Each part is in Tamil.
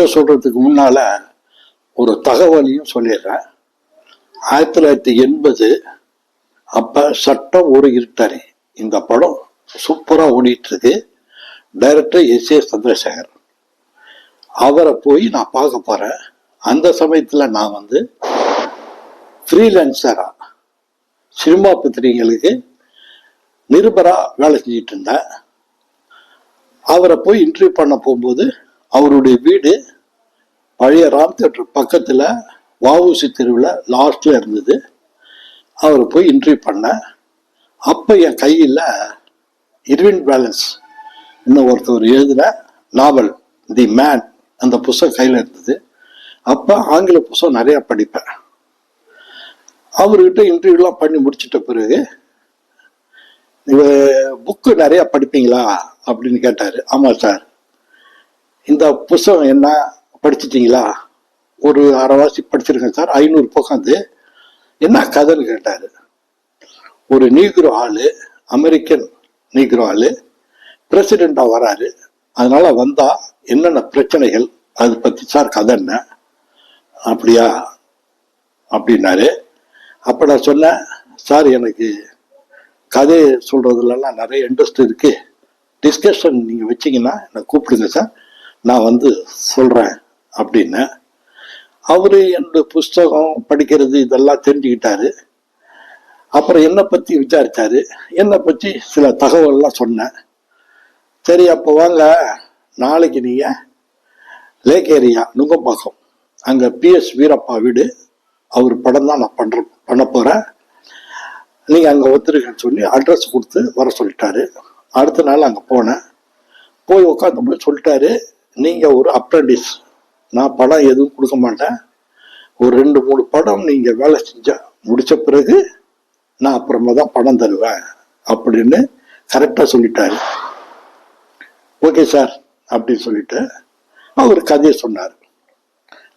கதை சொல்றதுக்கு முன்னால ஒரு தகவலையும் சொல்லிடுறேன். ஆயிரத்தி தொள்ளாயிரத்தி எண்பது அப்ப சட்டம் ஒரு இருட்டாரி. இந்த படம் சூப்பரா ஓடிட்டு இருக்கு டைரக்டர் எஸ் ஏ சந்திரசேகர். அவரை போய் நான் பார்க்க போறேன். அந்த சமயத்துல நான் வந்து ஃப்ரீலான்சராக சினிமா பத்திரிகைகளுக்கு நிருபரா வேலை செஞ்சுட்டு இருந்தேன். அவரை போய் இன்டர்வியூ பண்ண போகும்போது அவருடைய வீடு பழைய ராம் தேட்டர் பக்கத்தில் வஉசி தெருவில் லாஸ்ட்டில் இருந்தது. அவர் போய் இன்டர்வியூ பண்ணேன் அப்போ என் கையில் இர்வின் பேலன்ஸ் இன்னும் ஒருத்தவர் எழுதின நாவல் தி மேன் அந்த புஸ்தகம் கையில் இருந்தது. அப்போ ஆங்கில புஸ்தகம் நிறையா படிப்பேன். அவர்கிட்ட இன்டர்வியூலாம் பண்ணி முடிச்சிட்ட பிறகு புக்கு நிறையா படிப்பீங்களா? அப்படின்னு கேட்டார். ஆமாம் சார் இந்த புஸ்தகம் என்ன? படிச்சிட்டீங்களா? ஒரு அரைவாசி படிச்சிருக்கேன் சார். ஐநூறு பக்கம் அது என்ன கதைன்னு கேட்டாரு. ஒரு நீக்ரோ ஆள் அமெரிக்கன் நீக்ரோ ஆள் பிரசிடெண்ட்டாக வராரு. அதனால் வந்தால் என்னென்ன பிரச்சனைகள் அது பற்றி சார் கதை என்ன? அப்படியா? அப்படின்னாரு. அப்போ நான் சொன்னேன் சார் எனக்கு கதை சொல்கிறதுலலாம் நிறைய இன்ட்ரெஸ்ட் இருக்குது டிஸ்கஷன் நீங்கள் வச்சிங்கன்னா என்னை கூப்பிடுங்க சார். நான் வந்து சொல்கிறேன் அப்படின்னு அவர் என்னோட புஸ்தகம் படிக்கிறது இதெல்லாம் தெரிஞ்சுக்கிட்டாரு. அப்புறம் என்னை பற்றி விசாரித்தார் என்னை பற்றி சில தகவல்லாம் சொன்னேன். சரி அப்போ வாங்க. நாளைக்கு நீங்கள் லேக் ஏரியா நுங்கம்பாக்கம் அங்கே பிஎஸ் வீரப்பா வீடு. அவர் படம் தான் நான் பண்ணுற பண்ண போகிறேன் நீங்கள் அங்கே ஒத்துருக்கேன்னு சொல்லி அட்ரஸ் கொடுத்து வர சொல்லிட்டாரு. அடுத்த நாள் அங்கே போனேன். போய் உட்காந்து போய் சொல்லிட்டாரு நீங்கள் ஒரு அப்ரண்டிஸ் நான் படம் எதுவும் கொடுக்க மாட்டேன். ஒரு ரெண்டு மூணு படம் நீங்கள் வேலை செஞ்ச முடித்த பிறகு நான் அப்புறமா தான் பணம் தருவேன் அப்படின்னு கரெக்டாக சொல்லிட்டாரு. ஓகே சார் அப்படின்னு சொல்லிட்டு அவர் கதையை சொன்னார்.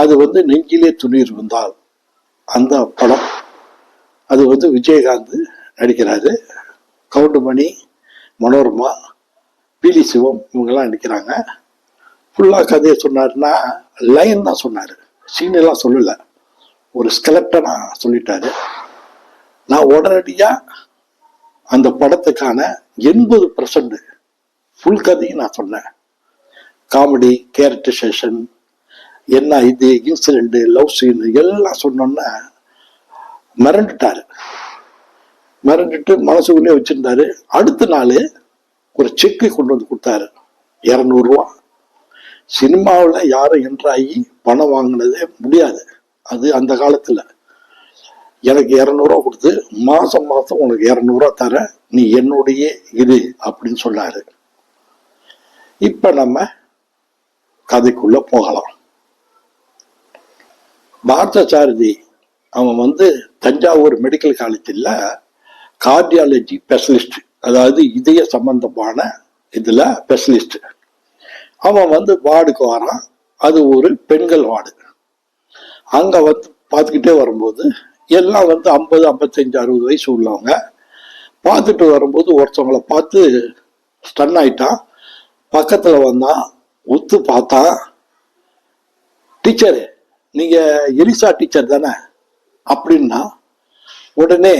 அது வந்து நெஞ்சிலே துணீர் வந்தால் அந்த படம் அது வந்து விஜயகாந்த் நடிக்கிறாரு. கவுண்டமணி மனோரமா பிலி சிவம் இவங்கெல்லாம் நடிக்கிறாங்க. ஃபுல்லாக கதையை சொன்னார்னா லைன் தான் சொன்னார். சீனெல்லாம் சொல்லலை. ஒரு ஸ்கெலப்டனாக சொல்லிட்டாரு. நான் உடனடியாக அந்த படத்துக்கான எண்பது பர்சன்ட் ஃபுல் கதையும் நான் சொன்னேன். காமெடி கேரக்டரைசேஷன் என்ன இது இன்சிடென்ட் லவ் சீனு எல்லாம் சொன்னோன்னா மிரண்டுட்டாரு. மிரண்டுட்டு மனசுக்குள்ளே வச்சுருந்தாரு. அடுத்த நாள் ஒரு செக்கு கொண்டு வந்து கொடுத்தாரு. இரநூறுவா. சினிமாவில் யாரும் என்ட்ராகி பணம் வாங்கினதே முடியாது. அது அந்த காலத்தில். எனக்கு இரநூறுவா கொடுத்து மாதம் மாதம் உனக்கு இரநூறுவா தரேன் நீ என்னுடைய இது அப்படின்னு சொன்னார். இப்போ நம்ம கதைக்குள்ளே போகலாம். பார்த்த அவன் வந்து தஞ்சாவூர் மெடிக்கல் காலேஜில் கார்டியாலஜி ஸ்பெஷலிஸ்ட் அதாவது இதய சம்பந்தமான இதில் ஸ்பெஷலிஸ்ட் அவன் வந்து வார்டுக்கு வரான். அது ஒரு பெண்கள் வார்டு. அங்கே வந்து பார்த்துக்கிட்டே வரும்போது எல்லாம் வந்து ஐம்பது ஐம்பத்தஞ்சு அறுபது வயசு உள்ளவங்க. பார்த்துட்டு வரும்போது ஒருத்தவங்கள பார்த்து ஸ்டன் ஆயிட்டான். பக்கத்தில் வந்தான் உத்து பார்த்தான் டீச்சர் நீங்க எலிசா டீச்சர் தானே? அப்படின்னா உடனே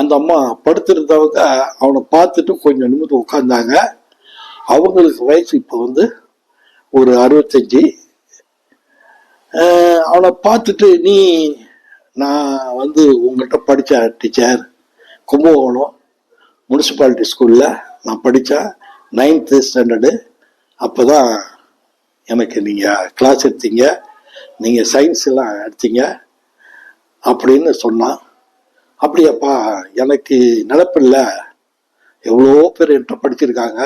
அந்த அம்மா படுத்திருந்தவங்க அவனை பார்த்துட்டு கொஞ்சம் நிமிடம் உட்காந்தாங்க அவங்களுக்கு வயசு இப்போ வந்து ஒரு அறுபத்தஞ்சி. அவனை பார்த்துட்டு நீ நான் வந்து உங்கள்கிட்ட படித்த டீச்சர். கும்பகோணம் முனிசிபாலிட்டி ஸ்கூலில் நான் படித்தேன் நைன்த்து ஸ்டாண்டர்டு. அப்போ தான் எனக்கு நீங்கள் கிளாஸ் எடுத்தீங்க. நீங்கள் சயின்ஸ் எல்லாம் எடுத்தீங்க அப்படின்னு சொன்னான். அப்படியாப்பா எனக்கு நினப்பில்லை எவ்வளோ பேர் என்கிட்ட படிச்சிருக்காங்க.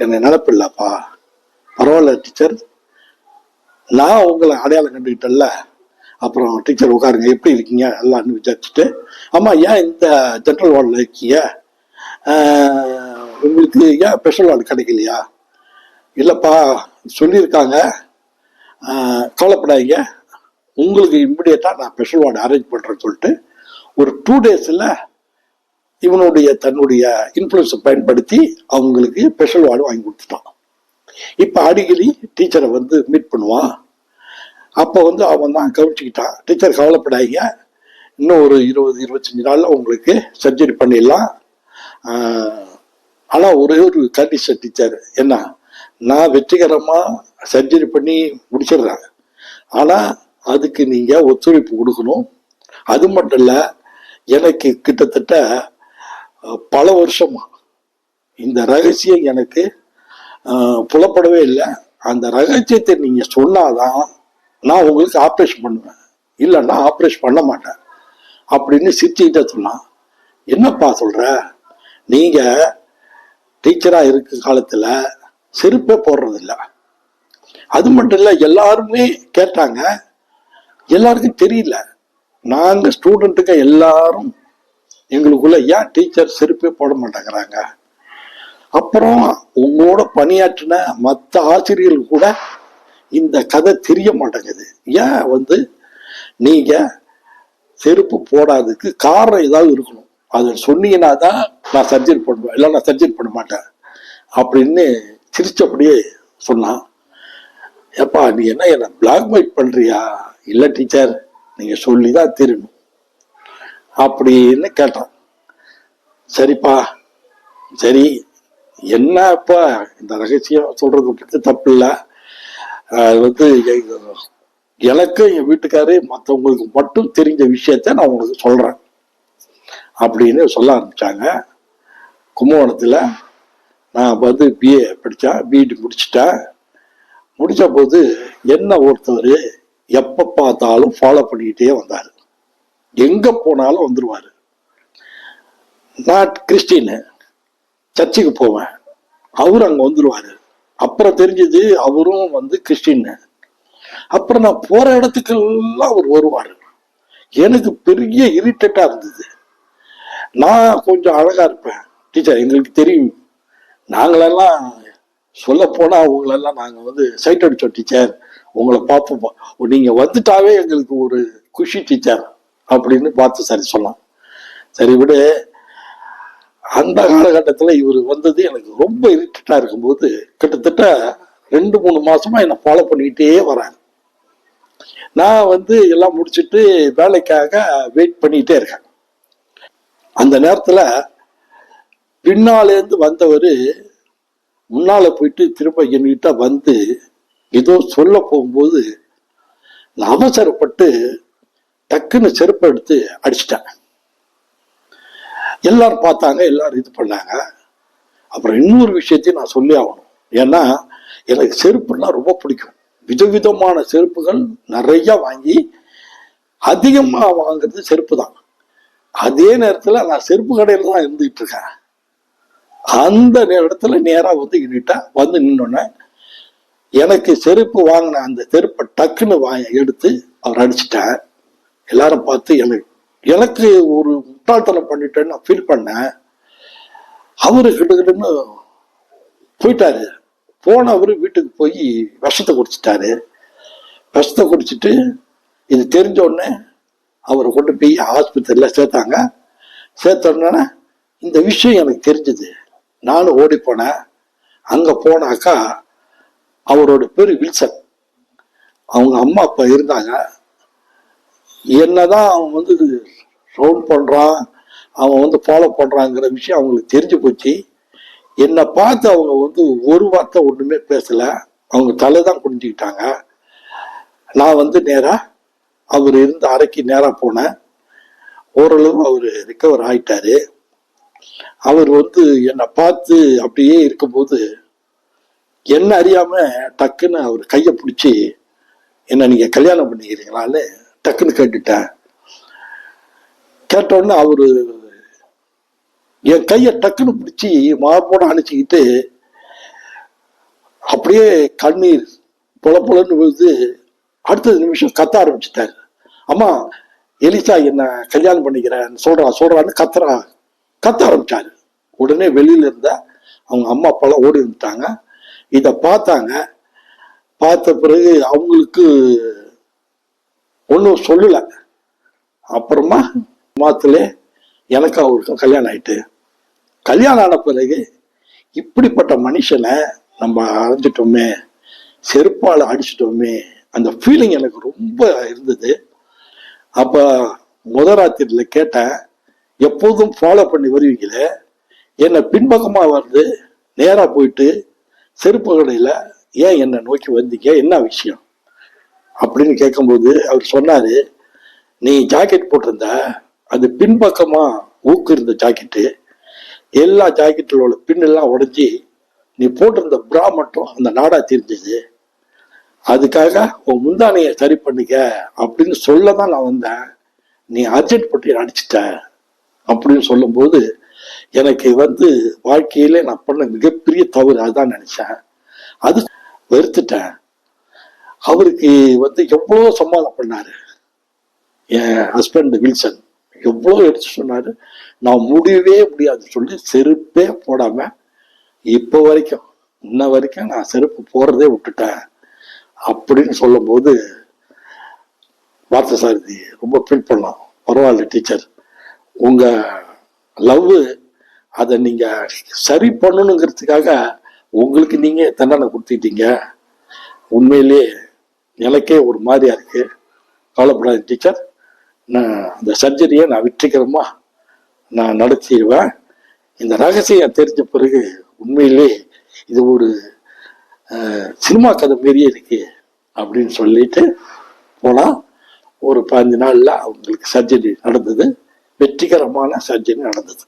எனக்கு நினப்பில்லைப்பா பரவாயில்ல டீச்சர் நான் உங்களை அடையாளம் கண்டுக்கிட்டேன்ல அப்புறம் டீச்சர் உட்காருங்க எப்படி இருக்கீங்க எல்லாம்னு விசாரிச்சுட்டு. ஆமாம் ஏன் இந்த ஜென்ரல் வார்டில் இருக்கீங்க? உங்களுக்கு ஏன் ஸ்பெஷல் வார்டு கிடைக்கலையா? இல்லைப்பா சொல்லியிருக்காங்க. கவலைப்படாதீங்க. உங்களுக்கு இம்மிடியட்டாக நான் ஸ்பெஷல் வார்டு அரேஞ்ச் பண்ணுறேன்னு சொல்லிட்டு ஒரு டூ டேஸில் இவனுடைய தன்னுடைய இன்ஃப்ளூயன்ஸை பயன்படுத்தி அவங்களுக்கு ஸ்பெஷல் வார்டு வாங்கி கொடுத்துட்டான். இப்போ அடிக்கடி டீச்சரை வந்து மீட் பண்ணுவான். அப்போ வந்து அவன் தான் கவனிச்சுக்கிட்டான். டீச்சர் கவலைப்படாதீங்க. இன்னும் ஒரு இருபது இருபத்தஞ்சி நாளில் உங்களுக்கு சர்ஜரி பண்ணிடலாம். ஆனால் ஒரே ஒரு கண்டிஷன் டீச்சர். என்ன? நான் வெற்றிகரமாக சர்ஜரி பண்ணி முடிச்சிடுறேன். ஆனால் அதுக்கு நீங்கள் ஒத்துழைப்பு கொடுக்கணும். அது மட்டும் இல்லை எனக்கு கிட்டத்தட்ட பல வருஷமாக இந்த ரகசியம் எனக்கு புலப்படவே இல்லை. அந்த ரகசியத்தை நீங்கள் சொன்னாதான் நான் உங்களுக்கு ஆப்ரேஷன் பண்ணுவேன். இல்லைன்னா ஆப்ரேஷன் பண்ண மாட்டேன். அப்படின்னு சித்திகிட்ட சொன்னான். என்னப்பா சொல்ற? நீங்க டீச்சரா இருக்க காலத்துல செருப்பே போடுறதில்ல. அது மட்டும் இல்லை எல்லாருமே கேட்டாங்க. எல்லாருக்கும் தெரியல. நாங்கள் ஸ்டூடெண்ட்டுங்க எல்லாரும் எங்களுக்குள்ள ஏன் டீச்சர் செருப்பே போட மாட்டேங்கிறாங்க? அப்புறம் உங்களோட பணியாற்றின மற்ற ஆசிரியர்கள் கூட இந்த கதை தெரிய மாட்டேங்குது. ஏன் வந்து நீங்க செருப்பு போடாததுக்கு காரணம் ஏதாவது இருக்கணும். அதை சொன்னீங்கன்னா தான் நான் சர்ஜரி பண்ணுவேன். இல்லை நான் சர்ஜரி பண்ண மாட்டேன். அப்படின்னு சிரிச்சபடியே சொன்னான். ஏப்பா நீ என்ன என்ன பிளாக்மெயில் பண்றியா? இல்லை டீச்சர் நீங்க சொல்லி தான் தெரியணும் அப்படின்னு கேட்டான். சரிப்பா. சரி என்னப்பா இந்த ரகசியம் சொல்றது பற்றி தப்பு இல்லை அது வந்து எனக்கு என் வீட்டுக்காரு மற்றவங்களுக்கு மட்டும் தெரிஞ்ச விஷயத்த நான் உங்களுக்கு சொல்கிறேன் அப்படின்னு சொல்ல ஆரம்பித்தாங்க கும்பகோணத்தில் நான் வந்து பிஏ படித்தேன் பிஇடி முடிச்சிட்டேன். முடித்த போது என்ன ஒருத்தவர் எப்போ பார்த்தாலும் ஃபாலோ பண்ணிக்கிட்டே வந்தார். எங்கே போனாலும் வந்துடுவார் நான் கிறிஸ்டின்னு. சர்ச்சுக்கு போவேன். அவர் அங்கே வந்துடுவார் அப்புறம் தெரிஞ்சது அவரும் வந்து கிறிஸ்டின்னு. அப்புறம் நான் போற இடத்துக்கெல்லாம் அவர் வருவார். எனக்கு பெரிய இரிட்டேட்டா இருந்தது. நான் கொஞ்சம் அழகா இருப்பேன். டீச்சர் எங்களுக்கு தெரியும். நாங்களெல்லாம் சொல்ல போனா உங்களெல்லாம் நாங்க வந்து சைட் அடிச்சோம் டீச்சர் உங்களை பார்ப்போம். நீங்க வந்துட்டாவே எங்களுக்கு ஒரு குஷி டீச்சர் அப்படின்னு பார்த்து சரி சொல்லலாம் சரி விடு அந்த காலகட்டத்தில் இவர் வந்தது எனக்கு ரொம்ப இரிட்டேட்டா இருக்கும்போது கிட்டத்தட்ட ரெண்டு மூணு மாசமா என்னை ஃபாலோ பண்ணிக்கிட்டே வராங்க நான் வந்து எல்லாம் முடிச்சிட்டு வேலைக்காக வெயிட் பண்ணிக்கிட்டே இருக்கேன். அந்த நேரத்தில் பின்னாலேருந்து வந்தவர் முன்னால் போயிட்டு திரும்ப என்கிட்ட வந்து ஏதோ சொல்ல போகும்போது நான் அவசரப்பட்டு டக்குன்னு செருப்பை எடுத்து அடிச்சிட்டேன் எல்லாரும் பார்த்தாங்க எல்லாரும் இது பண்ணாங்க. அப்புறம் இன்னொரு விஷயத்தையும் நான் சொல்லி ஆகணும். ஏன்னா எனக்கு செருப்புன்னா ரொம்ப பிடிக்கும். விதவிதமான செருப்புகள் நிறைய வாங்கி அதிகமாக வாங்குறது செருப்பு தான் அதே நேரத்தில் நான் செருப்பு கடையில் தான் இருந்துகிட்டு இருக்கேன். அந்த இடத்துல நேராக வந்து என்கிட்ட வந்து நின்னோடனே எனக்கு செருப்பு வாங்கின அந்த செருப்பை டக்குன்னு வாங்க எடுத்து அவர் அடிச்சிட்டேன் எல்லாரும் பார்த்து எனக்கு எனக்கு ஒரு முட்டாள்தனம் பண்ணிட்டேன்னு நான் ஃபீல் பண்ணேன். அவரு கிட்டக்கிட்டன்னு போயிட்டாரு. போன அவரு வீட்டுக்கு போய் விஷத்தை குடிச்சிட்டாரு. விஷத்தை குடிச்சிட்டு இது தெரிஞ்ச உடனே அவரை கொண்டு போய் ஆஸ்பத்திரியில் சேர்த்தாங்க. சேர்த்தோடனே இந்த விஷயம் எனக்கு தெரிஞ்சது. நானும் ஓடி போனேன். அங்கே போனாக்கா அவரோட பேர் வில்சன். அவங்க அம்மா அப்பா இருந்தாங்க. என்னதான் அவன் வந்து ரவுண்ட் பண்ணுறான் அவன் வந்து ஃபாலோ பண்ணுறாங்கிற விஷயம் அவங்களுக்கு தெரிஞ்சு போச்சு. என்னை பார்த்து அவங்க வந்து ஒரு வார்த்தை ஒன்றுமே பேசலை. அவங்க தலை தான் குடிஞ்சிக்கிட்டாங்க நான் வந்து நேராக அவர் இருந்த அறைக்கு நேராக போனேன். ஓரளவு அவர் ரிக்கவர் ஆயிட்டாரு. அவர் வந்து என்னை பார்த்து அப்படியே இருக்கும்போது என்ன அறியாம டக்குன்னு அவர் கையை பிடிச்சி என்ன நீங்கள் கல்யாணம் பண்ணிக்கிறீங்களான்னு டக்குன்னு கேட்டுட்டேன். கேட்டோடனே அவரு என் கையை டக்குன்னு பிடிச்சி மார்போட அணைச்சிக்கிட்டு அப்படியே கண்ணீர் பொல பொலன்னு விழுது அடுத்த நிமிஷம் கத்த ஆரம்பிச்சிட்டாரு. அம்மா எலிசா என்ன கல்யாணம் பண்ணிக்கிறேன் சொல்றா சொல்றான்னு கத்துறா. கத்த ஆரம்பிச்சாரு. உடனே வெளியில இருந்த அவங்க அம்மா அப்பாலாம் ஓடி வந்துட்டாங்க. இதை பார்த்தாங்க. பார்த்த பிறகு அவங்களுக்கு ஒன்றும் சொல்லலை. அப்புறமா மாத்திலே எனக்கும் அவருக்கும் கல்யாணம் ஆயிட்டு. கல்யாணம் ஆன பிறகு இப்படிப்பட்ட மனுஷனை நம்ம அரைஞ்சிட்டோமே செருப்பால் அடிச்சிட்டோமே அந்த ஃபீலிங் எனக்கு ரொம்ப இருந்தது. அப்போ முத ராத்திரியில் கேட்டேன் எப்போதும் ஃபாலோ பண்ணி வருவீங்களே? என்னை பின்பக்கமாக வந்து நேராக போயிட்டு செருப்பு கடையில் ஏன் என்னை நோக்கி வந்தீங்க? என்ன விஷயம்? அப்படின்னு கேட்கும்போது அவர் சொன்னார் நீ ஜாக்கெட் போட்டிருந்த அது பின்பக்கமாக ஊக்கு இருந்த ஜாக்கெட்டு எல்லா ஜாக்கெட்டிலோட பின்னெல்லாம் உடஞ்சி நீ போட்டிருந்த பிரா மட்டும் அந்த நாடா தெரிஞ்சது. அதுக்காக உன் முந்தானையை சரி பண்ணிக்க அப்படின்னு சொல்ல தான் நான் வந்தேன். நீ அர்ஜென்ட் பற்றி அடிச்சிட்ட அப்படின்னு சொல்லும்போது எனக்கு வந்து வாழ்க்கையில நான் பண்ண மிகப்பெரிய தவறு அதுதான் நினைச்சேன். அது வெறுத்துட்டேன். அவருக்கு வந்து எவ்வளோ சமாளம் பண்ணாரு என் ஹஸ்பண்ட் வில்சன். எவ்வளோ எடுத்து சொன்னாரு? நான் முடியவே முடியாது. சொல்லி செருப்பே போடாம இப்போ வரைக்கும் இன்ன வரைக்கும் நான் செருப்பு போடுறதே விட்டுட்டேன் அப்படின்னு சொல்லும்போது பார்த்த சாரதி ரொம்ப ஃபீல் பண்ணலாம். பரவாயில்ல டீச்சர் உங்கள் லவ் அதை நீங்கள் சரி பண்ணணுங்கிறதுக்காக உங்களுக்கு நீங்கள் தண்டனை கொடுத்துட்டீங்க. உண்மையிலே எனக்கே ஒரு மாதிரியா இருக்குது கவலைப்படாது டீச்சர் நான் அந்த சர்ஜரியை நான் வெற்றிகரமாக நான் நடத்திடுவேன். இந்த ரகசியம் தெரிஞ்ச பிறகு உண்மையிலே இது ஒரு சினிமா கதை மாரியே இருக்கு அப்படின்னு சொல்லிட்டு போனால் ஒரு பதினஞ்சு நாளில் அவங்களுக்கு சர்ஜரி நடந்தது. வெற்றிகரமான சர்ஜரி நடந்தது.